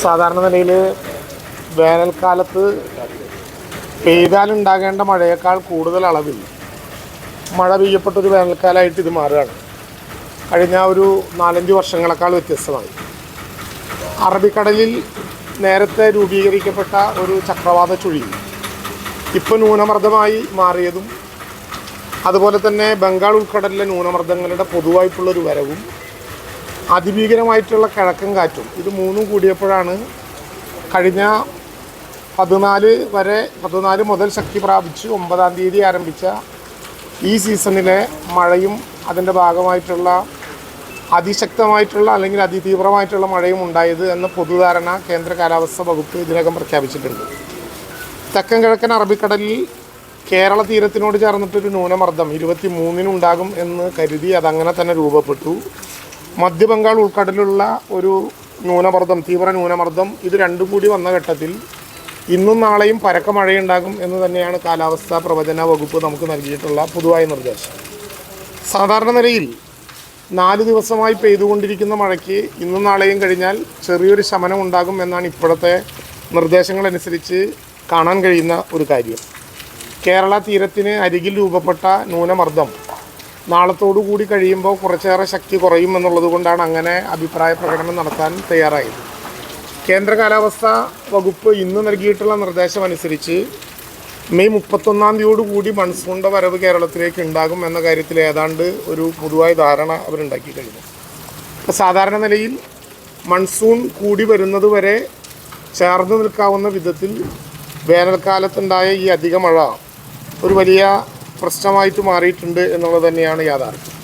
സാധാരണ നിലയിൽ വേനൽക്കാലത്ത് പെയ്താലുണ്ടാകേണ്ട മഴയേക്കാൾ കൂടുതൽ അളവിൽ മഴ പെയ്യപ്പെട്ടൊരു വേനൽക്കാലമായിട്ട് ഇത് മാറുകയാണ്. കഴിഞ്ഞ ഒരു നാലഞ്ച് വർഷങ്ങളെക്കാൾ വ്യത്യസ്തമായി. അറബിക്കടലിൽ നേരത്തെ രൂപീകരിക്കപ്പെട്ട ഒരു ചക്രവാത ചുഴി ഇപ്പോൾ ന്യൂനമർദ്ദമായി മാറിയതും അതുപോലെ തന്നെ ബംഗാൾ ഉൾക്കടലിലെ ന്യൂനമർദ്ദങ്ങളുടെ പൊതുവായിട്ടുള്ളൊരു വരവും അതിഭീകരമായിട്ടുള്ള കിഴക്കൻ കാറ്റും. ഇത് മൂന്നും കൂടിയപ്പോഴാണ് കഴിഞ്ഞ പതിനാല് വരെ പതിനാല് മുതൽ ശക്തി പ്രാപിച്ച് ഒമ്പതാം തീയതി ആരംഭിച്ച ഈ സീസണിലെ മഴയും അതിന്റെ ഭാഗമായിട്ടുള്ള അതിശക്തമായിട്ടുള്ള അല്ലെങ്കിൽ അതിതീവ്രമായിട്ടുള്ള മഴയും ഉണ്ടായത് എന്ന പൊതുധാരണ കേന്ദ്ര കാലാവസ്ഥാ വകുപ്പ് ഇതിനകം പ്രഖ്യാപിച്ചിട്ടുണ്ട്. തെക്കൻ കിഴക്കൻ അറബിക്കടലിൽ കേരള തീരത്തിനോട് ചേർന്നിട്ടൊരു ന്യൂനമർദ്ദം ഇരുപത്തി മൂന്നിനുണ്ടാകും എന്ന് കരുതി അതങ്ങനെ തന്നെ രൂപപ്പെട്ടു. മധ്യബംഗാൾ ഉൾക്കടലിലുള്ള ഒരു ന്യൂനമർദ്ദം തീവ്ര ന്യൂനമർദ്ദം ഇത് രണ്ടും കൂടി വന്ന ഘട്ടത്തിൽ ഇന്നും നാളെയും പരക്ക മഴയുണ്ടാകും എന്ന് തന്നെയാണ് കാലാവസ്ഥാ പ്രവചന വകുപ്പ് നമുക്ക് നൽകിയിട്ടുള്ള പൊതുവായ നിർദ്ദേശം. സാധാരണ നിലയിൽ നാല് ദിവസമായി പെയ്തുകൊണ്ടിരിക്കുന്ന മഴയ്ക്ക് ഇന്നും നാളെയും കഴിഞ്ഞാൽ ചെറിയൊരു ശമനം ഉണ്ടാകും എന്നാണ് ഇപ്പോഴത്തെ നിർദ്ദേശങ്ങളനുസരിച്ച് കാണാൻ കഴിയുന്ന ഒരു കാര്യം. കേരള തീരത്തിന് അരികിൽ രൂപപ്പെട്ട ന്യൂനമർദ്ദം നാളത്തോടു കൂടി കഴിയുമ്പോൾ കുറച്ചേറെ ശക്തി കുറയും എന്നുള്ളത് കൊണ്ടാണ് അങ്ങനെ അഭിപ്രായ പ്രകടനം നടത്താൻ തയ്യാറായത്. കേന്ദ്ര കാലാവസ്ഥാ വകുപ്പ് ഇന്ന് നൽകിയിട്ടുള്ള നിർദ്ദേശം അനുസരിച്ച് മെയ് മുപ്പത്തൊന്നാം തീയതിയോടുകൂടി മൺസൂണിന്റെ വരവ് കേരളത്തിലേക്ക് ഉണ്ടാകും എന്ന കാര്യത്തിൽ ഏതാണ്ട് ഒരു പൊതുവായ ധാരണ അവരുണ്ടാക്കി കഴിഞ്ഞു. അപ്പോൾ സാധാരണ നിലയിൽ മൺസൂൺ കൂടി വരുന്നത് വരെ ചേർന്ന് നിൽക്കാവുന്ന വിധത്തിൽ വേനൽക്കാലത്തുണ്ടായ ഈ അധിക മഴ ഒരു വലിയ പ്രശ്നമായിട്ട് മാറിയിട്ടുണ്ട് എന്നുള്ളത് തന്നെയാണ് യാഥാർത്ഥ്യം.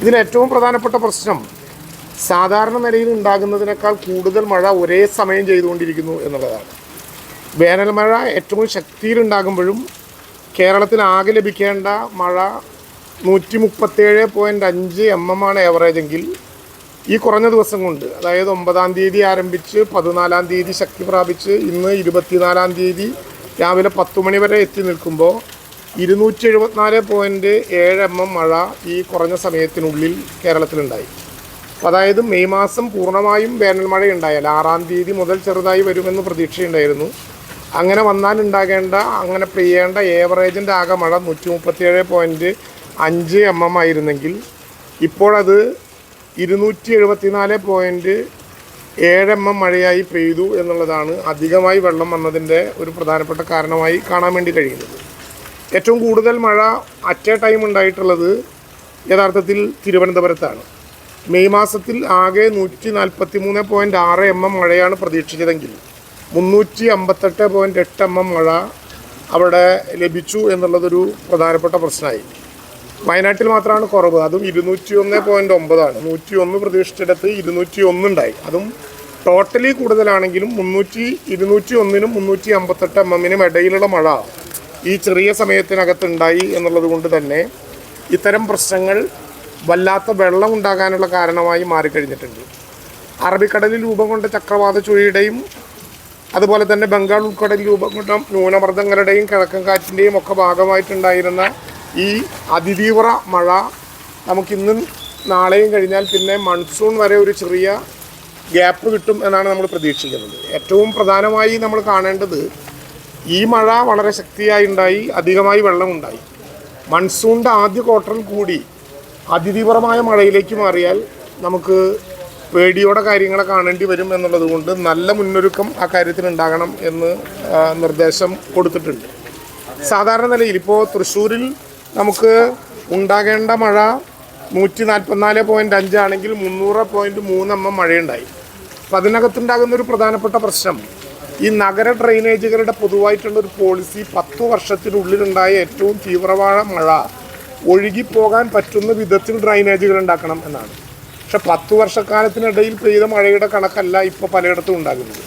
ഇതിലേറ്റവും പ്രധാനപ്പെട്ട പ്രശ്നം സാധാരണ നിലയിൽ ഉണ്ടാകുന്നതിനേക്കാൾ കൂടുതൽ മഴ ഒരേ സമയം ചെയ്തുകൊണ്ടിരിക്കുന്നു എന്നുള്ളതാണ്. വേനൽ മഴ ഏറ്റവും ശക്തിയിലുണ്ടാകുമ്പോഴും കേരളത്തിൽ ആകെ ലഭിക്കേണ്ട മഴ നൂറ്റി മുപ്പത്തേഴ് പോയിന്റ് അഞ്ച് എം എം ആണ് ഏവറേജെങ്കിൽ ഈ കുറഞ്ഞ ദിവസം കൊണ്ട് അതായത് ഒമ്പതാം തീയതി ആരംഭിച്ച് പതിനാലാം തീയതി ശക്തി പ്രാപിച്ച് ഇന്ന് ഇരുപത്തിനാലാം തീയതി രാവിലെ പത്ത് മണി വരെ എത്തി നിൽക്കുമ്പോൾ ഇരുന്നൂറ്റി എഴുപത്തിനാല് പോയിന്റ് ഏഴ് എം എം മഴ ഈ കുറഞ്ഞ സമയത്തിനുള്ളിൽ കേരളത്തിലുണ്ടായി. അതായത് മെയ് മാസം പൂർണമായും വേനൽ മഴ ഉണ്ടായാൽ ആറാം തീയതി മുതൽ ചെറുതായി വരുമെന്ന് പ്രതീക്ഷയുണ്ടായിരുന്നു. അങ്ങനെ വന്നാൽ ഉണ്ടാകേണ്ട അങ്ങനെ പെയ്യേണ്ട ഏവറേജിന്റെ ആകെ മഴ നൂറ്റി മുപ്പത്തിയേഴ് പോയിന്റ് അഞ്ച് എം എം ആയിരുന്നെങ്കിൽ ഇപ്പോഴത് ഇരുന്നൂറ്റി എഴുപത്തിനാല് പോയിന്റ് ഏഴ് എം എം മഴയായി പെയ്തു എന്നുള്ളതാണ് അധികമായി വെള്ളം വന്നതിന്റെ ഒരു പ്രധാനപ്പെട്ട കാരണമായി കാണാൻ വേണ്ടി കഴിയുന്നത്. ഏറ്റവും കൂടുതൽ മഴ അറ്റ് ടൈം ഉണ്ടായിട്ടുള്ളത് യഥാർത്ഥത്തിൽ തിരുവനന്തപുരത്താണ്. മെയ് മാസത്തിൽ ആകെ നൂറ്റി നാൽപ്പത്തി മൂന്ന് പോയിന്റ് ആറ് എം എം മഴയാണ് പ്രതീക്ഷിച്ചതെങ്കിൽ മുന്നൂറ്റി അമ്പത്തെട്ട് പോയിന്റ് എട്ട് എം എം മഴ അവിടെ ലഭിച്ചു എന്നുള്ളതൊരു പ്രധാനപ്പെട്ട പ്രശ്നമായി. വയനാട്ടിൽ മാത്രമാണ് കുറവ്. അതും ഇരുന്നൂറ്റി ഒന്ന് പോയിന്റ് ഒമ്പതാണ്. നൂറ്റി ഒന്ന് പ്രതീക്ഷിച്ചിടത്ത് ഇരുന്നൂറ്റി ഒന്നുണ്ടായി അതും ടോട്ടലി കൂടുതലാണെങ്കിലും മുന്നൂറ്റി ഇരുന്നൂറ്റി ഒന്നിനും മുന്നൂറ്റി അമ്പത്തെട്ട് എം എമ്മിനും ഇടയിലുള്ള മഴ. ഈ ചെറിയ സമയത്തിനകത്തുണ്ടായി എന്നുള്ളത് കൊണ്ട് തന്നെ ഇത്തരം പ്രശ്നങ്ങൾ വല്ലാത്ത വെള്ളം ഉണ്ടാകാനുള്ള കാരണമായി മാറിക്കഴിഞ്ഞിട്ടുണ്ട്. അറബിക്കടലിൽ രൂപം കൊണ്ട ചക്രവാത ചുഴിയുടെയും അതുപോലെ തന്നെ ബംഗാൾ ഉൾക്കടലിൽ രൂപം കൊണ്ട ന്യൂനമർദ്ദങ്ങളുടെയും കിഴക്കൻ കാറ്റിന്റെയും ഒക്കെ ഭാഗമായിട്ടുണ്ടായിരുന്ന ഈ അതിതീവ്ര മഴ നമുക്കിന്നും നാളെയും കഴിഞ്ഞാൽ പിന്നെ മൺസൂൺ വരെ ഒരു ചെറിയ ഗ്യാപ്പ് കിട്ടും എന്നാണ് നമ്മൾ പ്രതീക്ഷിക്കുന്നത്. ഏറ്റവും പ്രധാനമായി നമ്മൾ കാണേണ്ടത് ഈ മഴ വളരെ ശക്തിയായി ഉണ്ടായി അധികമായി വെള്ളമുണ്ടായി. മൺസൂണിന്റെ ആദ്യ ക്വാർട്ടറിൽ കൂടി അതിതീവ്രമായ മഴയിലേക്ക് മാറിയാൽ നമുക്ക് പേടിയോടെ കാര്യങ്ങളെ കാണേണ്ടി വരും എന്നുള്ളത് കൊണ്ട് നല്ല മുന്നൊരുക്കം ആ കാര്യത്തിൽ ഉണ്ടാകണം എന്ന് നിർദ്ദേശം കൊടുത്തിട്ടുണ്ട്. സാധാരണ നിലയിൽ ഇപ്പോൾ തൃശ്ശൂരിൽ നമുക്ക് ഉണ്ടാകേണ്ട മഴ നൂറ്റി നാൽപ്പത്തിനാല് പോയിന്റ് അഞ്ചാണെങ്കിൽ മുന്നൂറ് പോയിന്റ് മൂന്ന് മഴയുണ്ടായി. അപ്പം അതിനകത്തുണ്ടാകുന്ന ഒരു പ്രധാനപ്പെട്ട പ്രശ്നം ഈ നഗര ഡ്രെയിനേജുകളുടെ പൊതുവായിട്ടുള്ള ഒരു പോളിസി പത്തു വർഷത്തിനുള്ളിലുണ്ടായ ഏറ്റവും തീവ്രമായ മഴ ഒഴുകിപ്പോകാൻ പറ്റുന്ന വിധത്തിൽ ഡ്രൈനേജുകൾ ഉണ്ടാക്കണം എന്നാണ്. പക്ഷെ പത്തു വർഷക്കാലത്തിനിടയിൽ പെയ്ത മഴയുടെ കണക്കല്ല ഇപ്പോൾ പലയിടത്തും ഉണ്ടാകുന്നത്.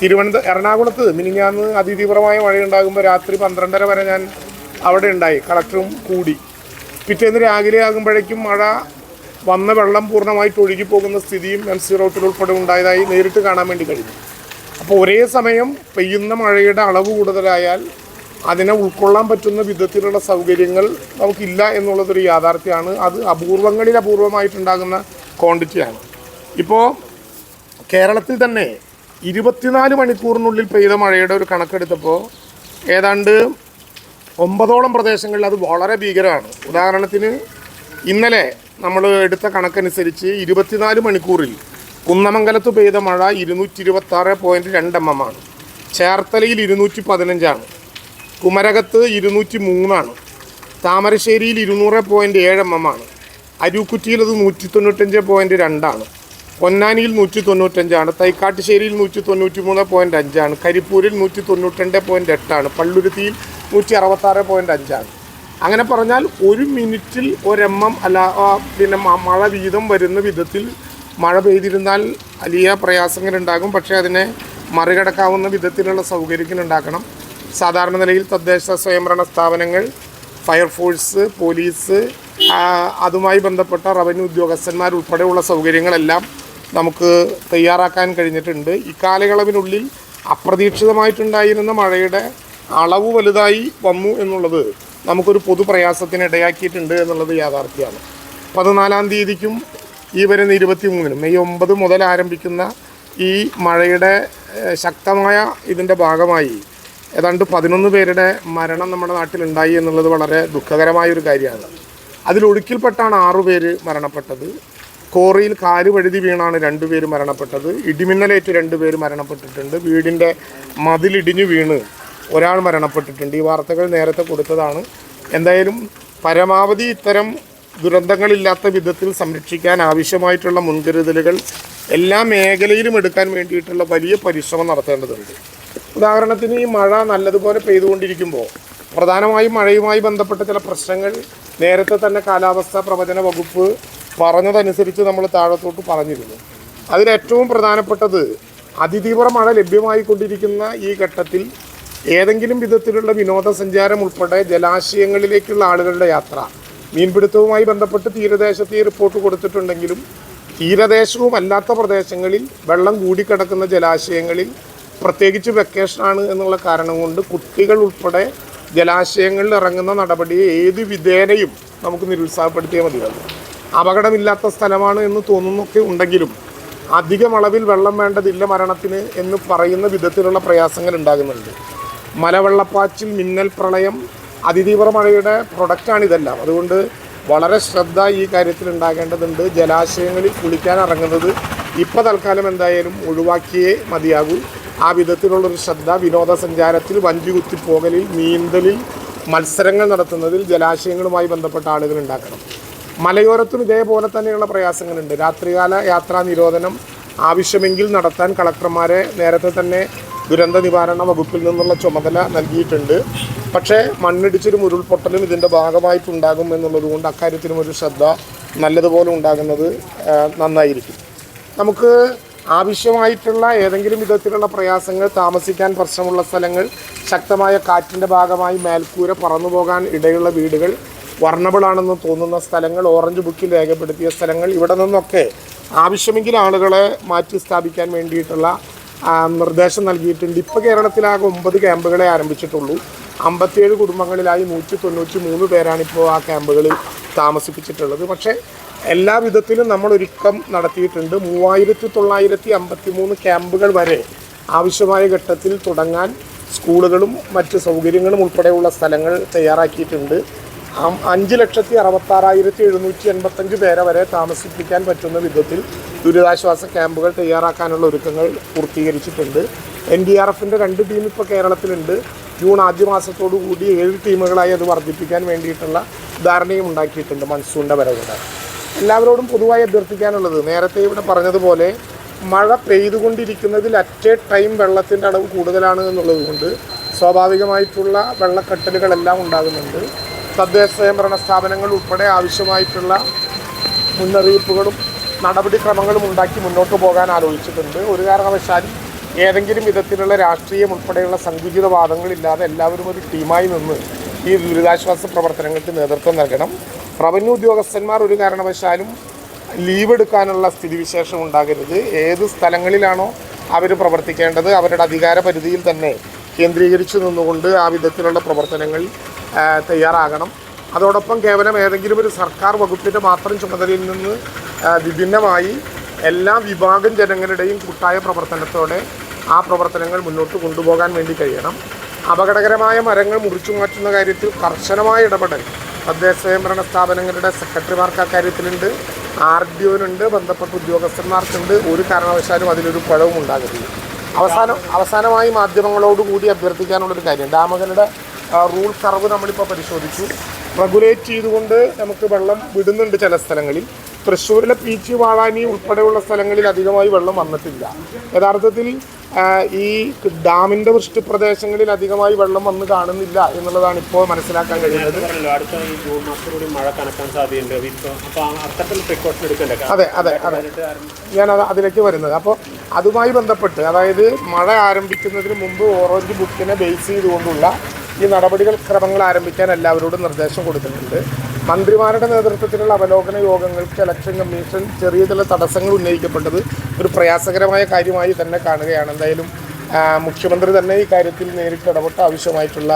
തിരുവനന്തപുരം എറണാകുളത്ത് മിനിഞ്ഞാന്ന് അതിതീവ്രമായ മഴയുണ്ടാകുമ്പോൾ രാത്രി പന്ത്രണ്ടര വരെ ഞാൻ അവിടെ ഉണ്ടായി കളക്ടറും കൂടി. പിറ്റേന്ന് രാവിലെ ആകുമ്പോഴേക്കും മഴ വന്ന വെള്ളം പൂർണമായിട്ട് ഒഴുകിപ്പോകുന്ന സ്ഥിതിയും എം സി റോട്ടിൽ ഉൾപ്പെടെ ഉണ്ടായതായി നേരിട്ട് കാണാൻ വേണ്ടി കഴിഞ്ഞു. അപ്പോൾ ഒരേ സമയം പെയ്യുന്ന മഴയുടെ അളവ് കൂടുതലായാൽ അതിനെ ഉൾക്കൊള്ളാൻ പറ്റുന്ന വിധത്തിലുള്ള സൗകര്യങ്ങൾ നമുക്കില്ല എന്നുള്ളതൊരു യാഥാർത്ഥ്യമാണ്. അത് അപൂർവങ്ങളിൽ അപൂർവമായിട്ടുണ്ടാകുന്ന ക്വാണ്ടിറ്റിയാണ്. ഇപ്പോൾ കേരളത്തിൽ തന്നെ ഇരുപത്തിനാല് മണിക്കൂറിനുള്ളിൽ പെയ്ത മഴയുടെ ഒരു കണക്കെടുത്തപ്പോൾ ഏതാണ്ട് ഒമ്പതോളം പ്രദേശങ്ങളിൽ അത് വളരെ ഭീകരമാണ്. ഉദാഹരണത്തിന് ഇന്നലെ നമ്മൾ എടുത്ത കണക്കനുസരിച്ച് ഇരുപത്തിനാല് മണിക്കൂറിൽ കുന്നമംഗലത്ത് പെയ്ത മഴ ഇരുന്നൂറ്റി ഇരുപത്തി ആറ് പോയിന്റ് രണ്ട് എം എം ആണ്. ചേർത്തലയിൽ ഇരുന്നൂറ്റി പതിനഞ്ചാണ് കുമരകത്ത് ഇരുന്നൂറ്റി മൂന്നാണ് താമരശ്ശേരിയിൽ ഇരുന്നൂറ് പോയിന്റ് ഏഴ് എം എം ആണ്. അരൂക്കുറ്റിയിൽ അത് നൂറ്റി തൊണ്ണൂറ്റഞ്ച് പോയിന്റ് രണ്ടാണ്. പൊന്നാനിയിൽ നൂറ്റി തൊണ്ണൂറ്റഞ്ചാണ് തൈക്കാട്ടുശ്ശേരിയിൽ നൂറ്റി തൊണ്ണൂറ്റി മൂന്ന് പോയിന്റ് അഞ്ചാണ്. കരിപ്പൂരിൽ നൂറ്റി തൊണ്ണൂറ്റിരണ്ട് പോയിന്റ് എട്ടാണ്. പള്ളുരുത്തിയിൽ നൂറ്റി അറുപത്താറ് പോയിന്റ് അഞ്ചാണ്. അങ്ങനെ പറഞ്ഞാൽ ഒരു മിനിറ്റിൽ ഒരെണ്ണം അല്ല ആ, പിന്നെ മഴ വീതം വരുന്ന വിധത്തിൽ മഴ പെയ്തിരുന്നാൽ വലിയ പ്രയാസങ്ങളുണ്ടാകും. പക്ഷേ അതിനെ മറികടക്കാവുന്ന വിധത്തിലുള്ള സൗകര്യങ്ങൾ ഉണ്ടാക്കണം. സാധാരണ നിലയിൽ തദ്ദേശ സ്വയംഭരണ സ്ഥാപനങ്ങൾ ഫയർഫോഴ്സ് പോലീസ് അതുമായി ബന്ധപ്പെട്ട റവന്യൂ ഉദ്യോഗസ്ഥന്മാർ ഉൾപ്പെടെയുള്ള സൗകര്യങ്ങളെല്ലാം നമുക്ക് തയ്യാറാക്കാൻ കഴിഞ്ഞിട്ടുണ്ട്. ഇക്കാലയളവിനുള്ളിൽ അപ്രതീക്ഷിതമായിട്ടുണ്ടായിരുന്ന മഴയുടെ അളവ് വലുതായി വന്നു എന്നുള്ളത് നമുക്കൊരു പൊതു പ്രയാസത്തിന് ഇടയാക്കിയിട്ടുണ്ട് എന്നുള്ളത് യാഥാർത്ഥ്യമാണ്. പതിനാലാം തീയതിക്കും ഈ വരുന്ന ഇരുപത്തി മെയ് ഒമ്പത് മുതൽ ആരംഭിക്കുന്ന ഈ മഴയുടെ ശക്തമായ ഇതിന്റെ ഭാഗമായി ഏതാണ്ട് പതിനൊന്ന് പേരുടെ മരണം നമ്മുടെ നാട്ടിലുണ്ടായി എന്നുള്ളത് വളരെ ദുഃഖകരമായ ഒരു കാര്യമാണ്. അതിൽ ഒഴുക്കിൽപ്പെട്ടാണ് ആറുപേര് മരണപ്പെട്ടത്. കോറിയിൽ കാൽ വഴുതി വീണാണ് രണ്ടുപേര് മരണപ്പെട്ടത്. ഇടിമിന്നലേറ്റ് രണ്ടുപേര് മരണപ്പെട്ടിട്ടുണ്ട്. വീടിന്റെ മതിലിടിഞ്ഞു വീണ് ഒരാൾ മരണപ്പെട്ടിട്ടുണ്ട്. ഈ വാർത്തകൾ നേരത്തെ കൊടുത്തതാണ്. എന്തായാലും പരമാവധി ഇത്തരം ദുരന്തങ്ങളില്ലാത്ത വിധത്തിൽ സംരക്ഷിക്കാൻ ആവശ്യമായിട്ടുള്ള മുൻകരുതലുകൾ എല്ലാ മേഖലയിലും എടുക്കാൻ വേണ്ടിയിട്ടുള്ള വലിയ പരിശ്രമം നടത്തേണ്ടതുണ്ട്. ഉദാഹരണത്തിന് ഈ മഴ നല്ലതുപോലെ പെയ്തുകൊണ്ടിരിക്കുമ്പോൾ പ്രധാനമായും മഴയുമായി ബന്ധപ്പെട്ട ചില പ്രശ്നങ്ങൾ നേരത്തെ തന്നെ കാലാവസ്ഥാ പ്രവചന വകുപ്പ് പറഞ്ഞതനുസരിച്ച് നമ്മൾ താഴത്തോട്ട് പറഞ്ഞിരുന്നു. അതിലേറ്റവും പ്രധാനപ്പെട്ടത് അതിതീവ്ര മഴ ലഭ്യമായിക്കൊണ്ടിരിക്കുന്ന ഈ ഘട്ടത്തിൽ ഏതെങ്കിലും വിധത്തിലുള്ള വിനോദസഞ്ചാരം ഉൾപ്പെടെ ജലാശയങ്ങളിലേക്കുള്ള ആളുകളുടെ യാത്ര. മീൻപിടുത്തവുമായി ബന്ധപ്പെട്ട് തീരദേശത്ത് ഈ റിപ്പോർട്ട് കൊടുത്തിട്ടുണ്ടെങ്കിലും തീരദേശവും അല്ലാത്ത പ്രദേശങ്ങളിൽ വെള്ളം കൂടിക്കിടക്കുന്ന ജലാശയങ്ങളിൽ പ്രത്യേകിച്ച് വെക്കേഷനാണ് എന്നുള്ള കാരണം കൊണ്ട് കുട്ടികൾ ഉൾപ്പെടെ ജലാശയങ്ങളിൽ ഇറങ്ങുന്ന നടപടിയെ ഏത് വിധേനയും നമുക്ക് നിരുത്സാഹപ്പെടുത്തിയേ മതിയാകും. അപകടമില്ലാത്ത സ്ഥലമാണ് എന്ന് തോന്നുന്നൊക്കെ ഉണ്ടെങ്കിലും അധികം അളവിൽ വെള്ളം വേണ്ടതില്ല മരണത്തിന് എന്ന് പറയുന്ന വിധത്തിലുള്ള പ്രയാസങ്ങൾ ഉണ്ടാകുന്നുണ്ട്. മലവെള്ളപ്പാച്ചിൽ മിന്നൽ പ്രളയം അതിതീവ്ര മഴയുടെ പ്രൊഡക്റ്റാണ് ഇതെല്ലാം. അതുകൊണ്ട് വളരെ ശ്രദ്ധ ഈ കാര്യത്തിൽ ഉണ്ടാകേണ്ടതുണ്ട്. ജലാശയങ്ങളിൽ കുളിക്കാൻ ഇറങ്ങുന്നത് ഇപ്പോൾ തൽക്കാലം എന്തായാലും ഒഴിവാക്കിയേ മതിയാകൂ. ആ വിധത്തിലുള്ളൊരു ശ്രദ്ധ വിനോദസഞ്ചാരത്തിൽ വഞ്ചി കുത്തിപ്പോകലിൽ നീന്തലിൽ മത്സരങ്ങൾ നടത്തുന്നതിൽ ജലാശയങ്ങളുമായി ബന്ധപ്പെട്ട ആളുകൾ ഉണ്ടാക്കണം. മലയോരത്തും ഇതേപോലെ തന്നെയുള്ള പ്രയാസങ്ങളുണ്ട്. രാത്രികാല യാത്രാ നിരോധനം ആവശ്യമെങ്കിൽ നടത്താൻ കളക്ടർമാരെ നേരത്തെ തന്നെ ദുരന്ത നിവാരണ വകുപ്പിൽ നിന്നുള്ള ചുമതല നൽകിയിട്ടുണ്ട്. പക്ഷേ മണ്ണിടിച്ചിലും ഉരുൾപൊട്ടലും ഇതിന്റെ ഭാഗമായിട്ടുണ്ടാകും എന്നുള്ളത് കൊണ്ട് ഒരു ശ്രദ്ധ നല്ലതുപോലെ ഉണ്ടാകുന്നത് നന്നായിരിക്കും. നമുക്ക് ആവശ്യമായിട്ടുള്ള ഏതെങ്കിലും വിധത്തിലുള്ള പ്രയാസങ്ങൾ താമസിക്കാൻ പ്രശ്നമുള്ള സ്ഥലങ്ങൾ ശക്തമായ കാറ്റിന്റെ ഭാഗമായി മേൽക്കൂര പറന്നു പോകാൻ ഇടയുള്ള വീടുകൾ വർണബിളാണെന്ന് തോന്നുന്ന സ്ഥലങ്ങൾ ഓറഞ്ച് ബുക്കിൽ രേഖപ്പെടുത്തിയ സ്ഥലങ്ങൾ ഇവിടെ നിന്നൊക്കെ ആവശ്യമെങ്കിൽ ആളുകളെ മാറ്റി സ്ഥാപിക്കാൻ വേണ്ടിയിട്ടുള്ള നിർദ്ദേശം നൽകിയിട്ടുണ്ട്. ഇപ്പോൾ കേരളത്തിലാകെ ഒമ്പത് ക്യാമ്പുകളെ ആരംഭിച്ചിട്ടുള്ളൂ. അമ്പത്തിയേഴ് കുടുംബങ്ങളിലായി നൂറ്റി തൊണ്ണൂറ്റി മൂന്ന് പേരാണ് ഇപ്പോൾ ആ ക്യാമ്പുകളിൽ താമസിപ്പിച്ചിട്ടുള്ളത്. പക്ഷേ എല്ലാ വിധത്തിലും നമ്മൾ ഒരുക്കം നടത്തിയിട്ടുണ്ട്. മൂവായിരത്തി തൊള്ളായിരത്തി അമ്പത്തി മൂന്ന് ക്യാമ്പുകൾ വരെ ആവശ്യമായ ഘട്ടത്തിൽ തുടങ്ങാൻ സ്കൂളുകളും മറ്റ് സൗകര്യങ്ങളും ഉൾപ്പെടെയുള്ള സ്ഥലങ്ങൾ തയ്യാറാക്കിയിട്ടുണ്ട്. അഞ്ച് ലക്ഷത്തി അറുപത്താറായിരത്തി എഴുന്നൂറ്റി എൺപത്തഞ്ച് പേരെ വരെ താമസിപ്പിക്കാൻ പറ്റുന്ന വിധത്തിൽ ദുരിതാശ്വാസ ക്യാമ്പുകൾ തയ്യാറാക്കാനുള്ള ഒരുക്കങ്ങൾ പൂർത്തീകരിച്ചിട്ടുണ്ട്. എൻ ഡി ആർ എഫിന്റെ രണ്ട് ടീം ഇപ്പോൾ കേരളത്തിലുണ്ട്. ജൂൺ ആദ്യ മാസത്തോടു കൂടി ഏഴ് ടീമുകളായി അത് വർദ്ധിപ്പിക്കാൻ വേണ്ടിയിട്ടുള്ള ധാരണയും ഉണ്ടാക്കിയിട്ടുണ്ട് മൺസൂണിന്റെ വരവുകൾ എല്ലാവരോടും പൊതുവായി അഭ്യർത്ഥിക്കാനുള്ളത് നേരത്തെ ഇവിടെ പറഞ്ഞതുപോലെ മഴ പെയ്തുകൊണ്ടിരിക്കുന്നതിൽ അറ്റ് എ ടൈം വെള്ളത്തിന്റെ അളവ് കൂടുതലാണ് എന്നുള്ളത് കൊണ്ട് സ്വാഭാവികമായിട്ടുള്ള വെള്ളക്കെട്ടലുകളെല്ലാം ഉണ്ടാകുന്നുണ്ട്. തദ്ദേശ സ്വയംഭരണ സ്ഥാപനങ്ങൾ ഉൾപ്പെടെ ആവശ്യമായിട്ടുള്ള മുന്നറിയിപ്പുകളും നടപടിക്രമങ്ങളും ഉണ്ടാക്കി മുന്നോട്ട് പോകാൻ ആലോചിച്ചിട്ടുണ്ട്. ഒരു കാരണവശാലും ഏതെങ്കിലും വിധത്തിലുള്ള രാഷ്ട്രീയം ഉൾപ്പെടെയുള്ള സങ്കുചിത വാദങ്ങളില്ലാതെ എല്ലാവരും ഒരു ടീമായി നിന്ന് ഈ ദുരിതാശ്വാസ പ്രവർത്തനങ്ങൾക്ക് നേതൃത്വം നൽകണം. റവന്യൂ ഉദ്യോഗസ്ഥന്മാർ ഒരു കാരണവശാലും ലീവ് എടുക്കാനുള്ള സ്ഥിതിവിശേഷം ഉണ്ടാകരുത്. ഏത് സ്ഥലങ്ങളിലാണോ അവർ പ്രവർത്തിക്കേണ്ടത് അവരുടെ അധികാര പരിധിയിൽ തന്നെ കേന്ദ്രീകരിച്ചു നിന്നുകൊണ്ട് ആ വിധത്തിലുള്ള പ്രവർത്തനങ്ങൾ തയ്യാറാകണം. അതോടൊപ്പം കേവലം ഏതെങ്കിലും ഒരു സർക്കാർ വകുപ്പിന്റെ മാത്രം ചുമതലയിൽ നിന്ന് വിഭിന്നമായി എല്ലാ വിഭാഗം ജനങ്ങളുടെയും കൂട്ടായ പ്രവർത്തനത്തോടെ ആ പ്രവർത്തനങ്ങൾ മുന്നോട്ട് കൊണ്ടുപോകാൻ വേണ്ടി കഴിയണം. അപകടകരമായ മരങ്ങൾ മുറിച്ചു മാറ്റുന്ന കാര്യത്തിൽ കർശനമായ ഇടപെടൽ തദ്ദേശ സ്വയംഭരണ സ്ഥാപനങ്ങളുടെ സെക്രട്ടറിമാർക്ക് അക്കാര്യത്തിലുണ്ട്. ആർ ഡി ഒനുണ്ട് ബന്ധപ്പെട്ട ഉദ്യോഗസ്ഥന്മാർക്കുണ്ട്. ഒരു കാരണവശാലും അതിലൊരു കുഴവും ഉണ്ടാകരുത് അവസാനം അവസാനമായി മാധ്യമങ്ങളോടുകൂടി അഭ്യർത്ഥിക്കാനുള്ളൊരു കാര്യം ഡാമുകളുടെ റൂൾ കർവ് നമ്മളിപ്പോൾ പരിശോധിച്ചു. റെഗുലേറ്റ് ചെയ്തുകൊണ്ട് നമുക്ക് വെള്ളം വിടുന്നുണ്ട് ചില സ്ഥലങ്ങളിൽ. തൃശ്ശൂരിലെ പീച്ച് വാഴാനി ഉൾപ്പെടെയുള്ള സ്ഥലങ്ങളിൽ അധികമായി വെള്ളം വന്നിട്ടില്ല. യഥാർത്ഥത്തിൽ ഈ ഡാമിന്റെ വൃഷ്ടിപ്രദേശങ്ങളിൽ അധികമായി വെള്ളം വന്ന് കാണുന്നില്ല എന്നുള്ളതാണ് ഇപ്പോൾ മനസ്സിലാക്കാൻ കഴിയുന്നത്. അടുത്ത ഈ ജൂൺ മാസത്തോടുകൂടി മഴ കണക്കാൻ സാധ്യതയുണ്ട്. അതെ അതെ അതെ ഞാൻ അത് അതിലേക്ക് വരുന്നത്. അപ്പോൾ അതുമായി ബന്ധപ്പെട്ട് അതായത് മഴ ആരംഭിക്കുന്നതിന് മുമ്പ് ഓറഞ്ച് ബുക്കിനെ ബേസ് ചെയ്തുകൊണ്ടുള്ള ഈ നടപടികൾ ക്രമങ്ങൾ ആരംഭിക്കാൻ എല്ലാവരോടും നിർദ്ദേശം കൊടുത്തിട്ടുണ്ട്. മന്ത്രിമാരുടെ നേതൃത്വത്തിലുള്ള അവലോകന യോഗങ്ങൾക്ക് ഇലക്ഷൻ കമ്മീഷൻ ചെറിയ ചില തടസ്സങ്ങൾ ഉന്നയിക്കപ്പെട്ടത് ഒരു പ്രയാസകരമായ കാര്യമായി തന്നെ കാണുകയാണ്. എന്തായാലും മുഖ്യമന്ത്രി തന്നെ ഈ കാര്യത്തിൽ നേരിട്ട് ഇടപെട്ട് ആവശ്യമായിട്ടുള്ള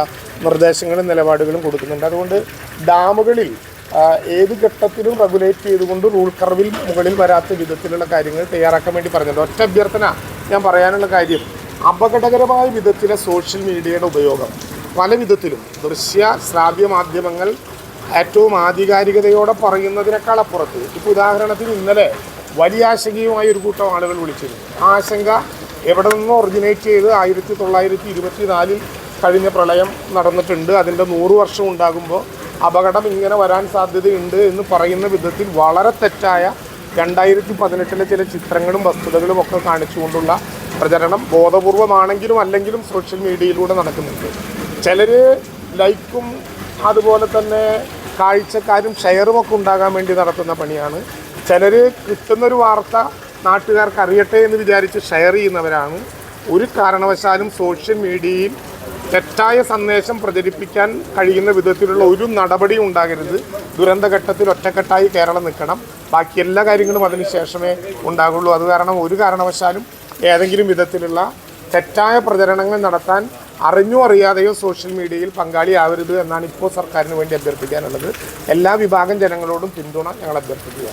നിർദ്ദേശങ്ങളും നിലപാടുകളും കൊടുക്കുന്നുണ്ട്. അതുകൊണ്ട് ഡാമുകളിൽ ഏത് ഘട്ടത്തിലും റെഗുലേറ്റ് ചെയ്തുകൊണ്ട് റൂൾ കർവിൽ മുകളിൽ വരാത്ത വിധത്തിലുള്ള കാര്യങ്ങൾ തയ്യാറാക്കാൻ വേണ്ടി പറഞ്ഞിട്ടുണ്ട്. ഒറ്റ അഭ്യർത്ഥന ഞാൻ പറയാനുള്ള കാര്യം അപകടകരമായ വിധത്തിലെ സോഷ്യൽ മീഡിയയുടെ ഉപയോഗം. പല വിധത്തിലും ദൃശ്യ ശ്രാവ്യ മാധ്യമങ്ങൾ ഏറ്റവും ആധികാരികതയോടെ പറയുന്നതിനേക്കാൾ അപ്പുറത്ത്. ഇപ്പോൾ ഉദാഹരണത്തിന് ഇന്നലെ വലിയ ആശങ്കയുമായി ഒരു കൂട്ടം ആളുകൾ വിളിച്ചിരുന്നു. ആ ആശങ്ക എവിടെ നിന്നോ ഒറിജിനേറ്റ് ചെയ്ത് ആയിരത്തി തൊള്ളായിരത്തി ഇരുപത്തി നാലിൽ കഴിഞ്ഞ പ്രളയം നടന്നിട്ടുണ്ട്. അതിന്റെ നൂറ് വർഷം ഉണ്ടാകുമ്പോൾ അപകടം ഇങ്ങനെ വരാൻ സാധ്യതയുണ്ട് എന്ന് പറയുന്ന വിധത്തിൽ വളരെ തെറ്റായ രണ്ടായിരത്തി പതിനെട്ടിലെ ചില ചിത്രങ്ങളും വസ്തുതകളും ഒക്കെ കാണിച്ചുകൊണ്ടുള്ള പ്രചരണം ബോധപൂർവമാണെങ്കിലും അല്ലെങ്കിലും സോഷ്യൽ മീഡിയയിലൂടെ നടക്കുന്നുണ്ട്. ചിലർ ലൈക്കും അതുപോലെ തന്നെ കാഴ്ചക്കാരും ഷെയറും ഒക്കെ ഉണ്ടാകാൻ വേണ്ടി നടത്തുന്ന പണിയാണ്. ചിലർ കിട്ടുന്നൊരു വാർത്ത നാട്ടുകാർക്ക് അറിയട്ടെ എന്ന് വിചാരിച്ച് ഷെയർ ചെയ്യുന്നവരാണ്. ഒരു കാരണവശാലും സോഷ്യൽ മീഡിയയിൽ തെറ്റായ സന്ദേശം പ്രചരിപ്പിക്കാൻ കഴിയുന്ന വിധത്തിലുള്ള ഒരു നടപടിയും ഉണ്ടാകരുത്. ദുരന്തഘട്ടത്തിൽ ഒറ്റക്കെട്ടായി കേരളം നിൽക്കണം. ബാക്കി എല്ലാ കാര്യങ്ങളും അതിന് ശേഷമേ ഉണ്ടാകുള്ളൂ. അത് കാരണം ഒരു കാരണവശാലും ഏതെങ്കിലും വിധത്തിലുള്ള തെറ്റായ പ്രചരണങ്ങൾ നടത്താൻ അറിഞ്ഞോ അറിയാതെയോ സോഷ്യൽ മീഡിയയിൽ പങ്കാളിയാവരുത് എന്നാണ് ഇപ്പോൾ സർക്കാരിന് വേണ്ടി അഭ്യർത്ഥിക്കാനുള്ളത്. എല്ലാ വിഭാഗം ജനങ്ങളോടും പിന്തുണ ഞങ്ങൾ അഭ്യർത്ഥിക്കുക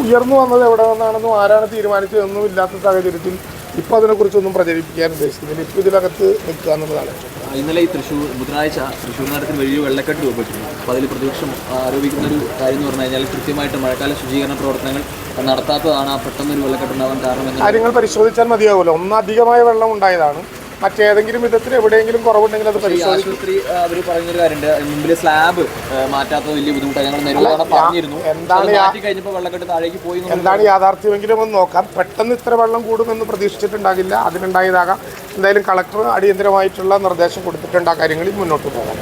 ഉയർന്നു വന്നത് എവിടെ നിന്നാണെന്നും ആരാണ് തീരുമാനിച്ചതെന്നും ഇല്ലാത്ത സാഹചര്യത്തിൽ ഇപ്പോൾ അതിനെക്കുറിച്ചൊന്നും പ്രചരിപ്പിക്കാൻ ഉദ്ദേശിക്കുന്നില്ല. ഇപ്പോൾ ഇതിനകത്ത് നിൽക്കുക എന്നുള്ളതാണ്. ഇന്നലെ ഈ തൃശ്ശൂർ ബുധനാഴ്ച തൃശ്ശൂർ നഗരത്തിൽ വലിയ വെള്ളക്കെട്ട് രൂപപ്പെട്ടിരുന്നു അപ്പോൾ അതിൽ പ്രതിപക്ഷം ആരോപിക്കുന്ന ഒരു കാര്യം എന്ന് പറഞ്ഞു കഴിഞ്ഞാൽ കൃത്യമായിട്ട് മഴക്കാല ശുചീകരണ പ്രവർത്തനങ്ങൾ നടത്താത്തതാണ് ആ പെട്ടെന്നൊരു വെള്ളക്കെട്ട് ഉണ്ടാവാൻ കാരണം കാര്യങ്ങൾ പരിശോധിച്ചാൽ മതിയാവുമല്ലോ. ഒന്നധികമായ വെള്ളം ഉണ്ടായതാണ്. മറ്റേതെങ്കിലും വിധത്തിൽ എവിടെയെങ്കിലും കുറവുണ്ടെങ്കിൽ അത് പരിശോധിക്കും. ആശുപത്രി അവർ പറയുന്നൊരു കാര്യമുണ്ട്. മുമ്പിൽ സ്ലാബ് മാറ്റാത്ത വലിയ ബുദ്ധിമുട്ടാണ്. ഞങ്ങൾ നിരവധി പറഞ്ഞിരുന്നു. എന്താണ് മാറ്റി കഴിഞ്ഞപ്പോൾ വെള്ളക്കെട്ട് താഴേക്ക് പോയി എന്താണ് യാഥാർത്ഥ്യമെങ്കിലും ഒന്ന് നോക്കാം. പെട്ടെന്ന് ഇത്ര വെള്ളം കൂടുമെന്ന് പ്രതീക്ഷിച്ചിട്ടുണ്ടാകില്ല. അതിനുണ്ടായതാകാം എന്തായാലും കളക്ടർ അടിയന്തരമായിട്ടുള്ള നിർദ്ദേശം കൊടുത്തിട്ടുണ്ട്. ആ കാര്യങ്ങളിൽ മുന്നോട്ട് പോകാം.